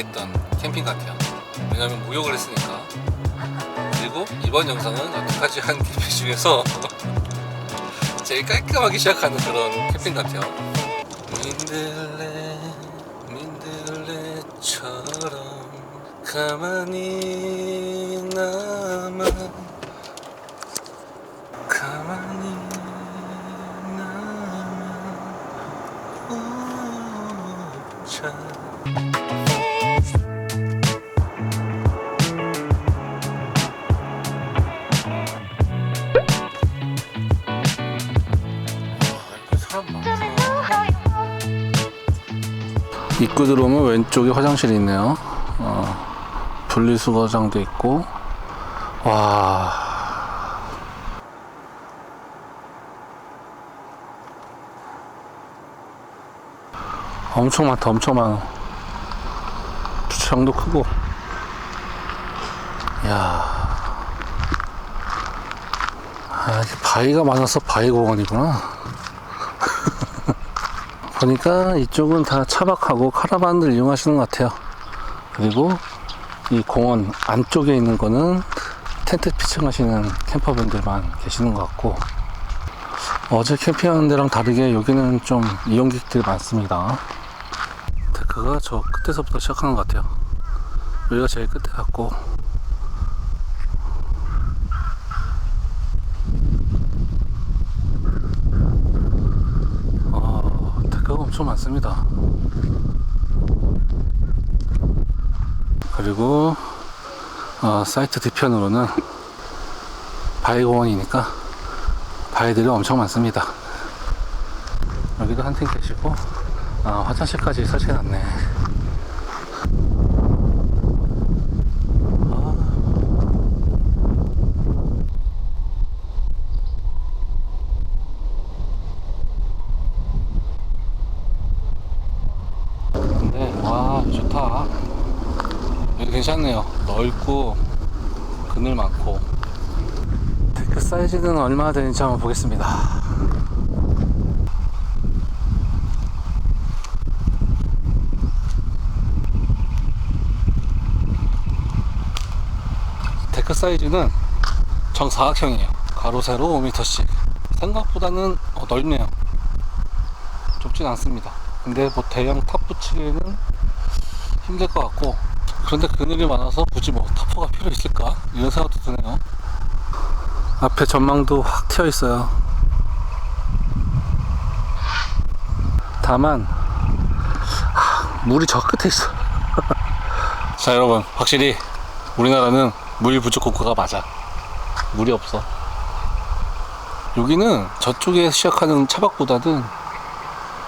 깔끔하게 했던 캠핑 같아요. 왜냐면 무욕을 했으니까. 그리고 이번 영상은 여태까지 한 캠핑 중에서 제일 깔끔하게 시작하는 그런 캠핑 같아요. 민들레 민들레처럼 가만히 남아. 가만히 남아. 오자 입구 들어오면 왼쪽에 화장실이 있네요. 어, 분리수거장도 있고, 와. 엄청 많다, 엄청 많아. 주차장도 크고. 야 아, 바위가 많아서 바위공원이구나. 보니까 이쪽은 다 차박하고 카라반들 이용하시는 것 같아요. 그리고 이 공원 안쪽에 있는 거는 텐트 피칭하시는 캠퍼분들만 계시는 것 같고 어제 캠핑하는 데랑 다르게 여기는 좀 이용객들이 많습니다. 데크가 저 끝에서부터 시작하는 것 같아요. 여기가 제일 끝에 같고 어, 데크가 엄청 많습니다. 그리고 어, 사이트 뒤편으로는 바위공원이니까 바위들이 엄청 많습니다. 여기도 한 팀 계시고 아, 화장실까지 설치해놨네. 아. 근데 와 좋다. 여기 괜찮네요. 넓고 그늘 많고. 데크 사이즈는 얼마나 되는지 한번 보겠습니다. 데크 사이즈는 정사각형이에요. 가로 세로 5m씩. 생각보다는 어, 넓네요. 좁진 않습니다. 근데 뭐 대형 탑 붙이기에는 힘들 것 같고 그런데 그늘이 많아서 굳이 뭐 타퍼가 필요 있을까 이런 생각도 드네요. 앞에 전망도 확 트여 있어요. 다만 하, 물이 저 끝에 있어. 자 여러분 확실히 우리나라는 물 부족 국가가 맞아. 물이 없어. 여기는 저쪽에 시작하는 차박보다는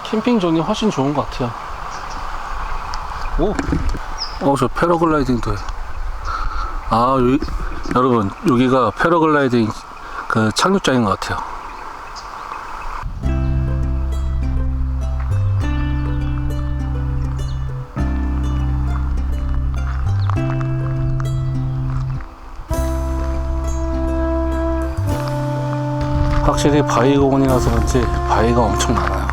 캠핑 존이 훨씬 좋은 것 같아요. 오, 어, 저 패러글라이딩도 해. 아, 여기, 여러분, 여기가 패러글라이딩 그 착륙장인 것 같아요. 확실히 바위 공원이라서 그런지 바위가 엄청 많아요.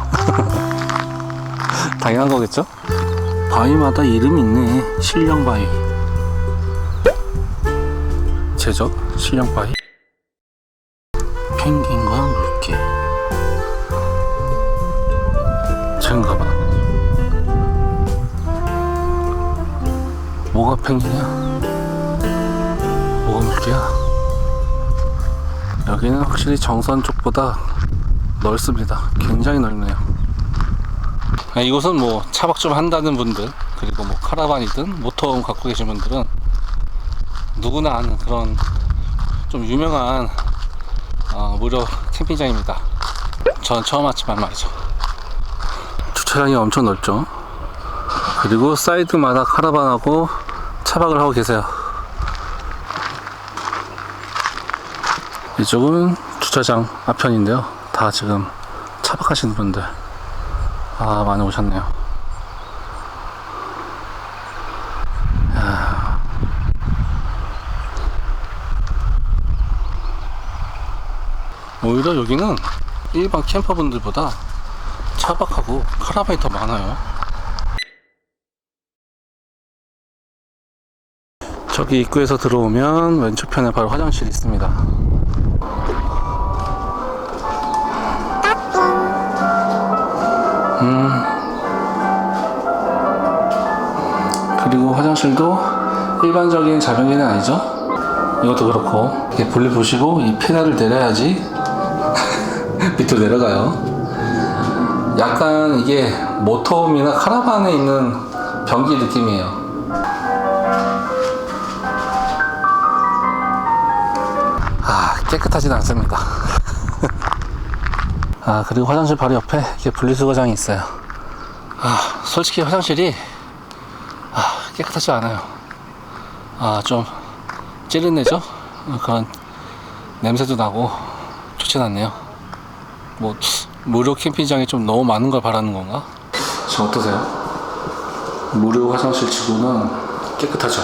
당연한 거겠죠? 바위마다 이름이 있네. 실령 바위. 제적 실령 바위. 펭귄과 물개. 쟤인가봐. 뭐가 펭귄이야? 뭐가 물개야? 여기는 확실히 정선 쪽보다 넓습니다. 굉장히 넓네요. 아, 이곳은 뭐 차박 좀 한다는 분들 그리고 뭐 카라반이든 모터홈 갖고 계신 분들은 누구나 아는 그런 좀 유명한 어, 무료 캠핑장입니다. 전 처음 왔지만 말이죠. 주차장이 엄청 넓죠. 그리고 사이드마다 카라반하고 차박을 하고 계세요. 이쪽은 주차장 앞편인데요. 다 지금 차박하시는 분들 아 많이 오셨네요. 야. 오히려 여기는 일반 캠퍼분들보다 차박하고 카라반이 더 많아요. 저기 입구에서 들어오면 왼쪽편에 바로 화장실이 있습니다. 화장실도 일반적인 자변기는 아니죠. 이것도 그렇고 이렇게 분리 보시고 이 페달을 내려야지 밑으로 내려가요. 약간 이게 모터홈이나 카라반에 있는 변기 느낌이에요. 아 깨끗하진 않습니다. 아 그리고 화장실 바로 옆에 이렇게 분리수거장이 있어요. 아 솔직히 화장실이 아, 깨끗하지 않아요. 아, 좀 찌르내죠? 어, 그런 냄새도 나고 좋진 않네요. 뭐, 무료 캠핑장이 좀 너무 많은 걸 바라는 건가? 저 어떠세요? 무료 화장실 치고는 깨끗하죠?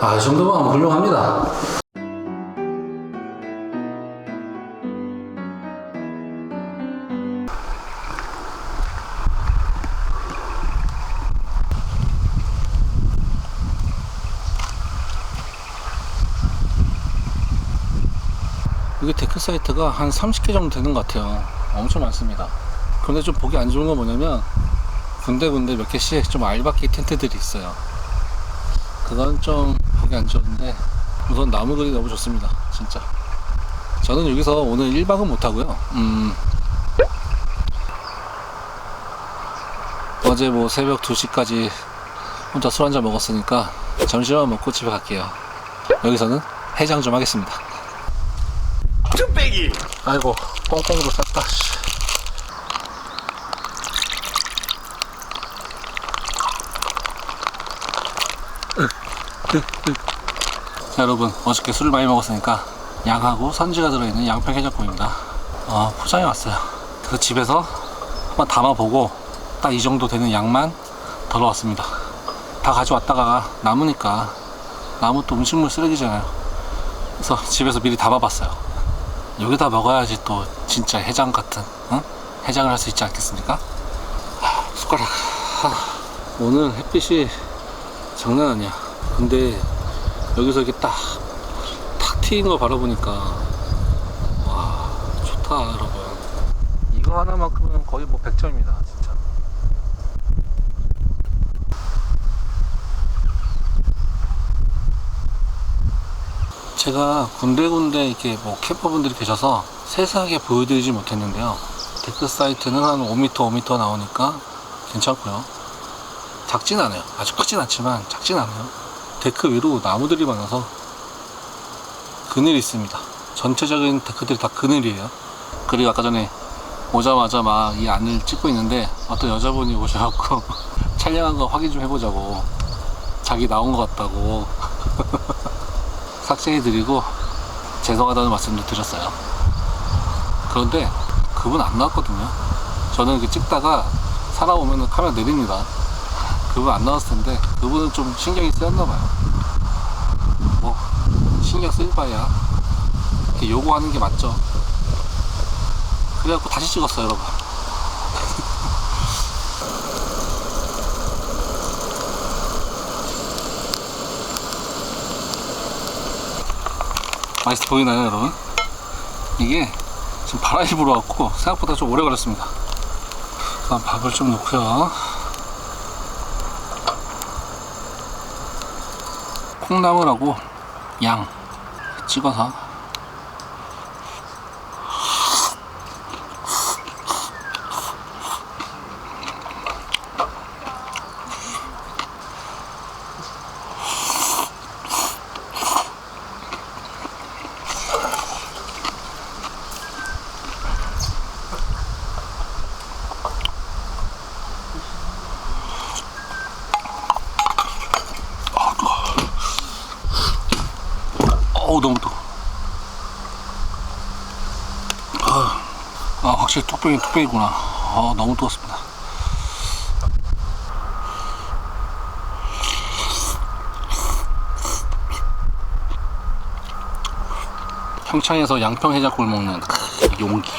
아, 이 정도면 훌륭합니다. 사이트가 한 30개 정도 되는 것 같아요. 엄청 많습니다. 그런데 좀 보기 안 좋은 건 뭐냐면 군데군데 몇 개씩 좀 알바끼 텐트들이 있어요. 그건 좀 보기 안 좋은데 우선 나무들이 너무 좋습니다. 진짜. 저는 여기서 오늘 1박은 못 하고요. 음. 어제 뭐 새벽 2시까지 혼자 술 한잔 먹었으니까 점심만 먹고 집에 갈게요. 여기서는 해장 좀 하겠습니다. 뚝배기. 아이고 뻥뻥으로 쌌다 씨. 자 여러분 어저께 술을 많이 먹었으니까 양하고 선지가 들어있는 양평 해장국입니다. 어, 포장해 왔어요. 그래서 집에서 한번 담아보고 딱 이 정도 되는 양만 덜어왔습니다. 다 가져왔다가 남으니까 나무 또 음식물 쓰레기잖아요. 그래서 집에서 미리 담아봤어요 여기다 먹어야지 또 진짜 해장 같은 어? 해장을 할 수 있지 않겠습니까? 하, 숟가락. 하, 오늘 햇빛이 장난 아니야. 근데 여기서 이렇게 딱 탁 트인 거 바라보니까 와 좋다 여러분 이거 하나만큼은 거의 뭐 100점입니다 제가 군데군데 이렇게 뭐 캠퍼분들이 계셔서 세세하게 보여드리지 못했는데요. 데크 사이트는 한 5m, 5m 나오니까 괜찮고요. 작진 않아요. 아주 크진 않지만 작진 않아요. 데크 위로 나무들이 많아서 그늘이 있습니다. 전체적인 데크들이 다 그늘이에요. 그리고 아까 전에 오자마자 막 이 안을 찍고 있는데 어떤 여자분이 오셔갖고 촬영한 거 확인 좀 해보자고 자기 나온 것 같다고 삭제해드리고 죄송하다는 말씀도 드렸어요. 그런데 그분 안 나왔거든요. 저는 그 찍다가 살아오면 카메라 내립니다. 그분 안 나왔을 텐데 그분은 좀 신경이 쓰였나 봐요. 뭐 신경 쓸 바야 이렇게 요구하는 게 맞죠. 그래갖고 다시 찍었어요, 여러분. 맛있어 보이나요, 여러분? 이게 지금 바람이 불어갖고 생각보다 좀 오래 걸렸습니다. 그다음 밥을 좀 넣고요. 콩나물하고 양 찍어서 확실히 뚝배기 뚝배기구나. 아, 너무 뜨겁습니다. 평창에서 양평 해장국을 먹는 용기.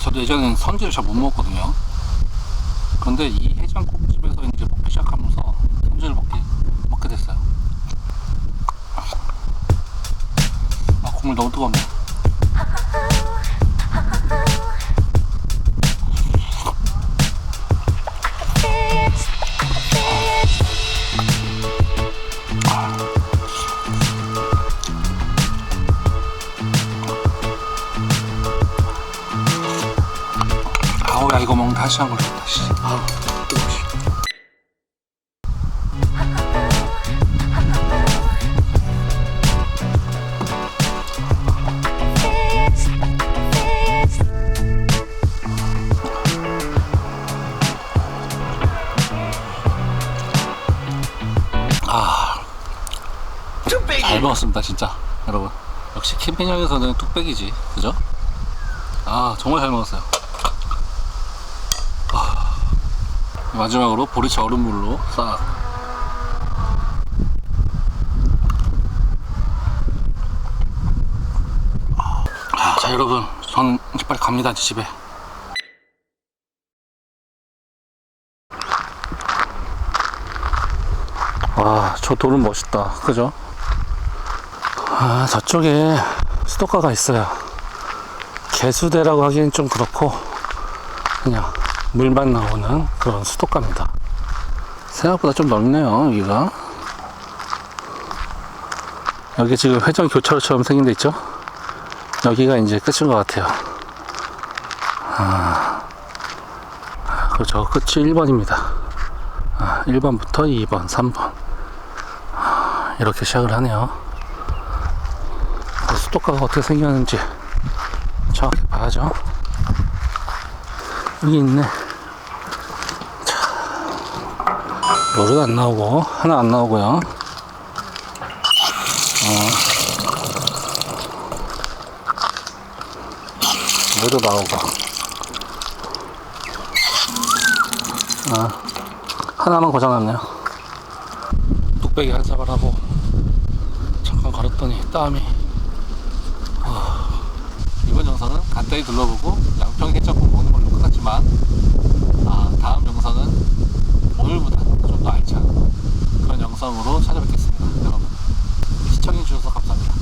저도 예전엔 선지를 잘 못 먹었거든요. 그런데 이 아, 국물 너 잘 먹었습니다, 진짜. 여러분. 역시 캠핑장에서는 뚝배기지, 그죠? 아, 정말 잘 먹었어요. 아, 마지막으로 보리차 얼음물로 싹. 아, 자, 여러분. 저는 이제 빨리 갑니다, 이제 집에. 와, 저 돌은 멋있다. 그죠? 아, 저쪽에 스토커가 있어요. 개수대라고 하기엔 좀 그렇고, 그냥 물만 나오는 그런 수도가입니다. 생각보다 좀 넓네요, 여기가. 여기 지금 회전 교차로처럼 생긴 데 있죠? 여기가 이제 끝인 것 같아요. 아, 그렇죠. 끝이 1번입니다. 아, 1번부터 2번, 3번. 이렇게 시작을 하네요. 그 수도가가 어떻게 생겼는지 정확히 봐야죠. 여기 있네. 자, 노릇 안 나오고, 하나 안 나오고요. 어. 얘도 나오고. 아, 하나만 고장났네요. 뚝배기 한 사발 하고, 잠깐 걸었더니 땀이. 간단히 둘러보고 양평 해적국 보는 걸로 끝났지만 아, 다음 영상은 오늘보다 좀 더 알찬 그런 영상으로 찾아뵙겠습니다. 여러분 시청해주셔서 감사합니다.